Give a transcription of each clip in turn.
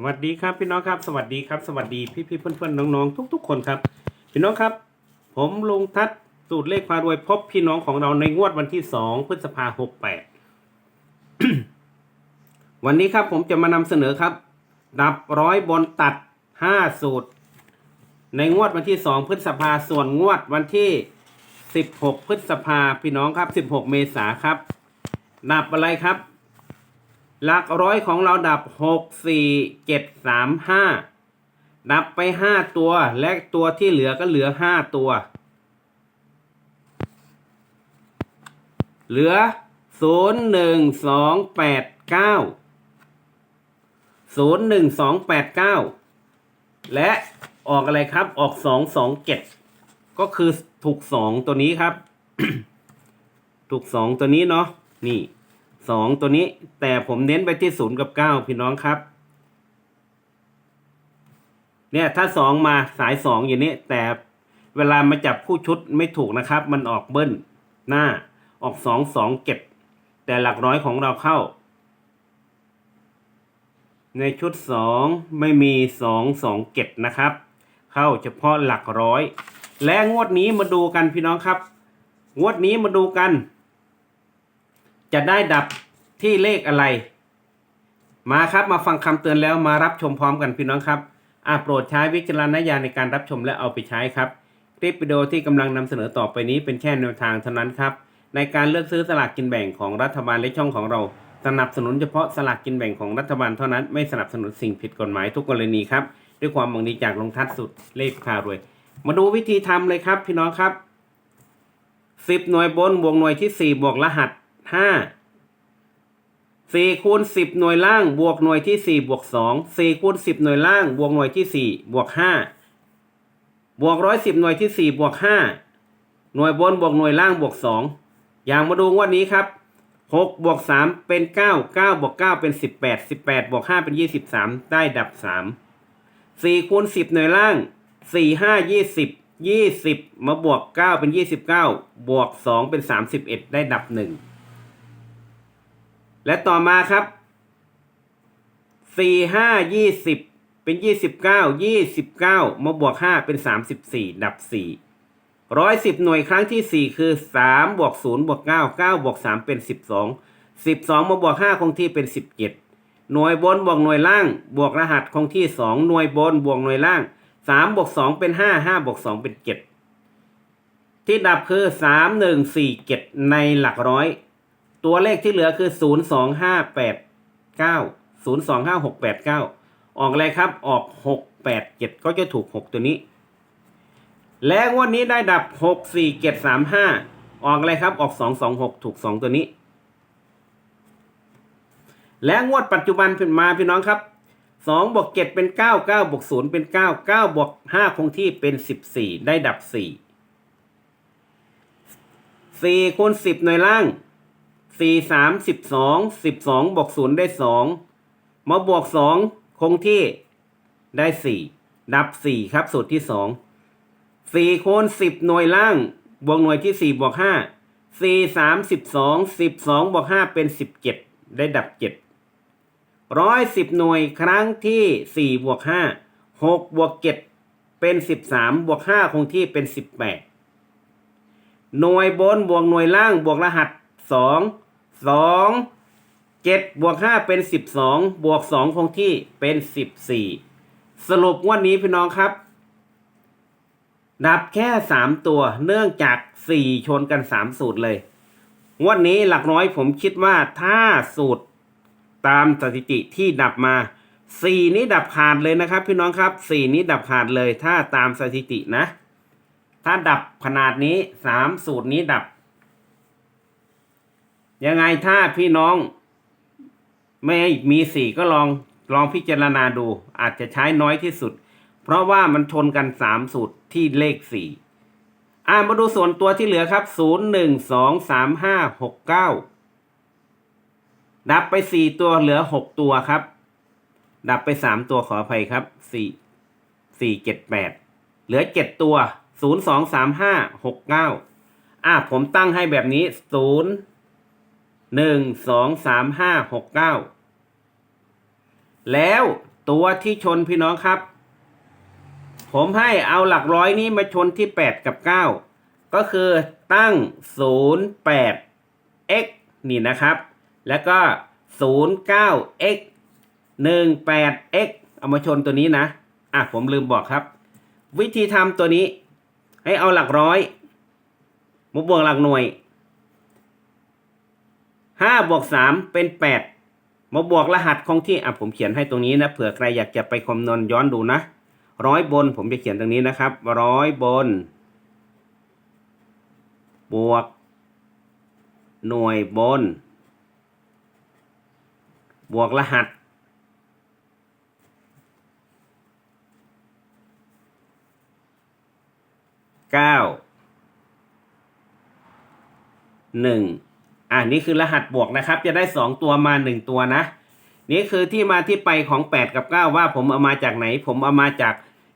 สวัสดีครับพี่น้องครับสวัสดีครับสวัสดีพี่พี่ๆเพื่อนเพื่อนๆน้องๆทุก ๆ คนครับ พี่น้องครับ ผมลุงทัศสูตรเลขพารวยพบพี่น้องของเราในงวดวันที่สองพฤษภาหกแปดวันนี้ครับผมจะมานำเสนอครับ ดับร้อยบนตัดห้าสูตร ในงวดวันที่สองพฤษภาส่วนงวดวันที่สิบหกพฤษภาพี่น้องครับสิบหกเมษาครับ ดับอะไรครับ หลักร้อยของเราดับหกสี่เจ็ดสามห้าดับไปห้าตัว และตัวที่เหลือก็เหลือห้าตัว เหลือศูนย์หนึ่งสองแปดเก้าศูนย์หนึ่งสองแปดเก้าและออกอะไรครับ ออกสองสองเจ็ดก็คือถูกสองตัวนี้ครับ ถูกสองตัวนี้เนาะ นี่ สองตัวนี้ แต่ผมเน้นไปที่ศูนย์กับเก้าพี่น้องครับ เนี่ยถ้าสองมาสายสองอย่างนี้ แต่เวลามาจับคู่ชุดไม่ถูกนะครับ มันออกเบิ้ลหน้าออกสองสองเก็บ แต่หลักร้อยของเราเข้า ในชุดสองไม่มีสองสองเก็บนะครับ เข้าเฉพาะหลักร้อย และงวดนี้มาดูกันพี่น้องครับ งวดนี้มาดูกันจะได้ดับ ที่เลขอะไร มาครับมาฟังคำเตือนแล้วมารับชมพร้อมกันพี่น้องครับอาโปรดใช้วิจารณญาณในการรับชมและเอาไปใช้ครับคลิปวิดีโอที่กำลังนำเสนอต่อไปนี้เป็นแค่แนวทางเท่านั้นครับในการเลือกซื้อสลากกินแบ่งของรัฐบาลและช่องของเราสนับสนุนเฉพาะสลากกินแบ่งของรัฐบาลเท่านั้นไม่สนับสนุนสิ่งผิดกฎหมายทุกกรณีครับ ด้วยความหวังดีจากลงทัดสุดเลขพารวย มาดูวิธีทำเลยครับ พี่น้องครับสิบหน่วยบนบวกหน่วยที่สี่บวกรหัสห้าสี่คูณสิบหน่วยล่างบวกหน่วยที่สี่บวกสองสี่คูณสิบหน่วยล่างบวกหน่วยที่สี่บวกห้าบวกร้อยสิบหน่วยที่สี่บวกห้าหน่วยบนบวกหน่วยล่างบวกสองอย่างมาดูงวันนี้ครับหกบวกสามเป็นเก้าเก้าบวกเก้าเป็นสิบแปดสิบแปดบวกห้าเป็นยี่สิบสามได้ดับสามสี่คูณสิบหน่วยล่างสี่ห้ายี่สิบยี่สิบมาบวกเก้าเป็นยี่สิบเก้าบวกสองเป็นสามสิบเอ็ดได้ดับหนึ่ง และต่อมาครับสี่ห้ายี่สิบเป็นยี่สิบเก้ายี่สิบเก้ามาบวกห้าเป็นสามสิบสี่ดับสี่ร้อยสิบหน่วยครั้งที่สี่คือสามบวกศูนย์บวกเก้าเก้าบวกสามเป็นสิบสองสิบสองมาบวกห้าคงที่เป็นสิบเจ็ดหน่วยบนบวกหน่วยล่าง บวกรหัสคงที่สองหน่วยบนบวกหน่วยล่างสามบวกสองเป็นห้าห้าบวกสองเป็นเจ็ดที่ดับคือสามหนึ่งสี่เจ็ดในหลักร้อย ตัวเลขที่เหลือคือ 0 2 5 8 9 0 2 5 6 8 9 ออกอะไรครับ ออก 6 8 7 ก็จะถูก 6 ตัวนี้ และงวดนี้ได้ดับ 6 4 7 3 5 ออกอะไรครับ ออก 2 2 6 ถูก 2 ตัวนี้ และงวดปัจจุบันเป็นมาพี่น้องครับ2บวก7เป็น 9 9บวก0เป็น 9 9บวก5คงที่เป็น 14 ได้ดับ 4 4คูณ10 หน่วยล่าง สี่สามสิบสองสิบสองบวกศูนย์ได้สองมาบวกสองคงที่ได้สี่ดับสี่ครับสูตรที่สองสี่คูณสิบหน่วยล่าง บวกหน่วยที่สี่บวกห้าสี่สามสิบสองสิบสองบวกห้าเป็นสิบเจ็ดได้ดับเจ็ดร้อยสิบหน่วยครั้งที่สี่บวกห้าหกบวกเจ็ดเป็นสิบสามบวกห้าคงที่เป็นสิบแปดหน่วยบนบวกหน่วยล่างบวกรหัสสอง สองเจ็ดบวกห้าเป็นสิบสองบวกสองคงที่เป็นสิบสี่สรุปวันนี้พี่น้องครับ ดับแค่สามตัวเนื่องจากสี่ชนกันสามสูตรเลย วันนี้หลักน้อยผมคิดว่าถ้าสูตรตามสถิติที่ดับมาสี่นี้ดับขาดเลยนะครับ พี่น้องครับสี่นี้ดับขาดเลยถ้าตามสถิตินะ ถ้าดับขนาดนี้สามสูตรนี้ดับ ยังไงถ้าพี่น้อง ไม่มีสี่ก็ลองลองพิจารณาดู อาจจะใช้น้อยที่สุด เพราะว่ามันชนกันสามสูตรที่เลขสี่อ่ามาดูส่วนตัวที่เหลือครับศูนย์หนึ่งสองสามห้าหกเก้าดับไปสี่ตัวเหลือหกตัวครับ ดับไปสามตัวขออภัยครับสี่สี่เจ็ดแปดเหลือเจ็ดตัวศูนย์สองสามห้าหกเก้าอะผมตั้งให้แบบนี้ศูนย์ หนึ่งสองสามห้าหกเก้าแล้วตัวที่ชนพี่น้องครับ ผมให้เอาหลักร้อยนี้มาชนที่แปดกับเก้าก็คือตั้งศูนย์แปด x นี่นะครับ แล้วก็ศูนย์เก้า x หนึ่งแปด x เอามาชนตัวนี้นะ อะผมลืมบอกครับ วิธีทำตัวนี้ ให้เอาหลักร้อยมาบวกหลักหน่วย ห้าบวกสามเป็นแปดมาบวกรหัสคงที่อะผมเขียนให้ตรงนี้นะเผื่อใครอยากจะไปคำนวณย้อนดูนะร้อยบนผมจะเขียนตรงนี้นะครับร้อยบน บวก หน่วยบน บวกรหัส เก้าหนึ่ง อ่านี่คือรหัสบวกนะครับ จะได้สองตัวมาหนึ่งตัวนะ นี่คือที่มาที่ไปของแปดกับเก้าว่าผมเอามาจากไหน ผมเอามาจาก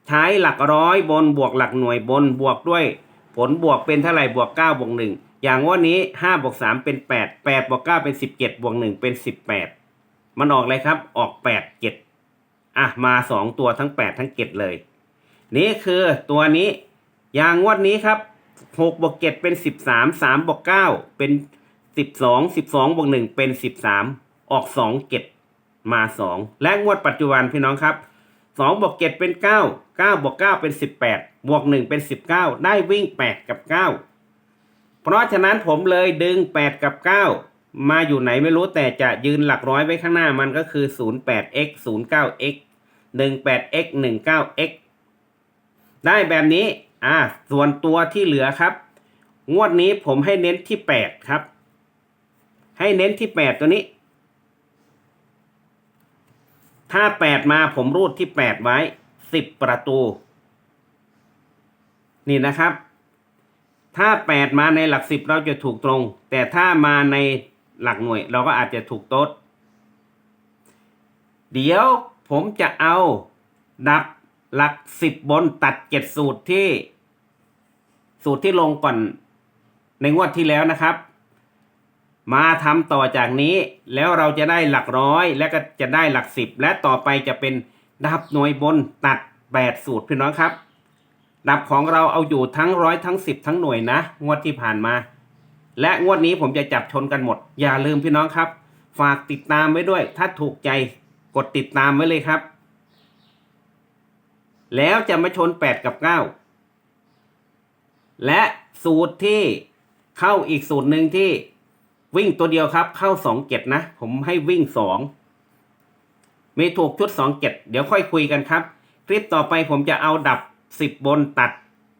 ใช้หลักร้อยบนบวกหลักหน่วยบนบวกด้วย ผลบวกเป็นเท่าไหร่บวกเก้าบวกหนึ่งอย่างว่านี้ห้าบวกสามเป็นแปดแปดบวกเก้าเป็นสิบเจ็ดบวกหนึ่งเป็นสิบแปดมันออกเลยครับออกแปดเจ็ดอะมาสองตัวทั้งแปดทั้งเจ็ดเลย นี่คือตัวนี้อย่างงวดนี้ครับหกบวกเจ็ดเป็นสิบสามสามบวกเก้าเป็น สิบสองสิบสองบวกหนึ่งเป็นสิบสามออกสองเจ็ดมาสองและงวดปัจจุบันพี่น้องครับสองบวกเจ็ดเป็นเก้าเก้าบวกเก้าเป็นสิบแปดบวกหนึ่งเป็นสิบเก้าได้วิ่งแปดกับเก้าเพราะฉะนั้นผมเลยดึงแปดกับเก้ามาอยู่ไหนไม่รู้แต่จะยืนหลักร้อยไว้ข้างหน้ามันก็คือศูนย์แปด x ศูนย์เก้า x หนึ่งแปด x หนึ่งเก้า x ได้แบบนี้ อ่า ส่วนตัวที่เหลือครับ งวดนี้ผมให้เน้นที่แปดครับ ให้เน้นที่แปดตัวนี้ ถ้าแปดมาผมรูดที่แปดไว้สิบประตู นี่นะครับ ถ้าแปดมาในหลักสิบเราจะถูกตรง แต่ถ้ามาในหลักหน่วย เราก็อาจจะถูกโต๊ดเดี๋ยวผมจะเอาดับหลักสิบบนตัดเจ็ดสูตรที่ สูตรที่ลงก่อนในงวดที่แล้วนะครับ มาทำต่อจากนี้ แล้วเราจะได้หลักร้อย และก็จะได้หลักสิบ และต่อไปจะเป็นดับหน่วยบนตัดแปดสูตรพี่น้องครับ ดับของเราเอาอยู่ทั้งร้อยทั้งสิบทั้งหน่วยนะ งวดที่ผ่านมา และงวดนี้ผมจะจับชนกันหมด อย่าลืมพี่น้องครับ ฝากติดตามไว้ด้วย ถ้าถูกใจกดติดตามไว้เลยครับ แล้วจะมาชนแปดกับเก้าและสูตรที่เข้าอีกสูตรหนึ่งที่ วิ่งตัวเดียวครับ เข้าสองเจ็ดนะ ผมให้วิ่งสองมีถูกชุดสองเจ็ดเดี๋ยวค่อยคุยกันครับ คลิปต่อไปผมจะเอาดับสิบบนตัด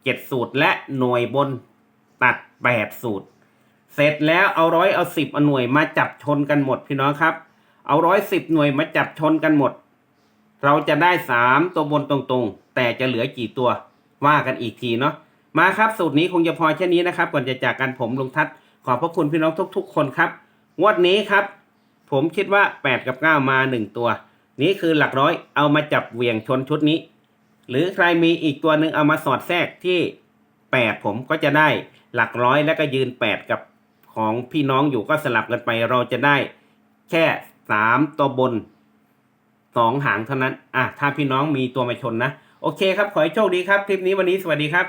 เจ็ดสูตร และหน่วยบนตัดแปดสูตร เสร็จแล้วเอาร้อยเอาสิบเอาหน่วยมาจับชนกันหมดพี่น้องครับ เอาร้อยสิบหน่วยมาจับชนกันหมด เราจะได้สามตัวบนตรงๆ แต่จะเหลือกี่ตัวว่ากันอีกทีเนาะมาครับสูตรนี้คงจะพอแค่นี้นะครับ ก่อนจะจากกันผมลุงทัศน์ ขอบพระคุณพี่น้องทุก ๆ คนครับ งวดนี้ครับ ผมคิดว่า 8 กับ 9 มา 1 ตัว นี้คือหลักร้อยเอามาจับเหวี่ยงชนชุดนี้ หรือใครมีอีกตัวหนึ่งเอามาสอดแทรกที่ 8 ผมก็จะได้หลักร้อยแล้วก็ยืน 8 กับของพี่น้องอยู่ก็สลับกันไปเราจะได้แค่ 3 ตัวบน 2 หางเท่านั้น อะถ้าพี่น้องมีตัวมาชนนะ โอเคครับ ขอให้โชคดีครับ คลิปนี้วันนี้สวัสดีครับ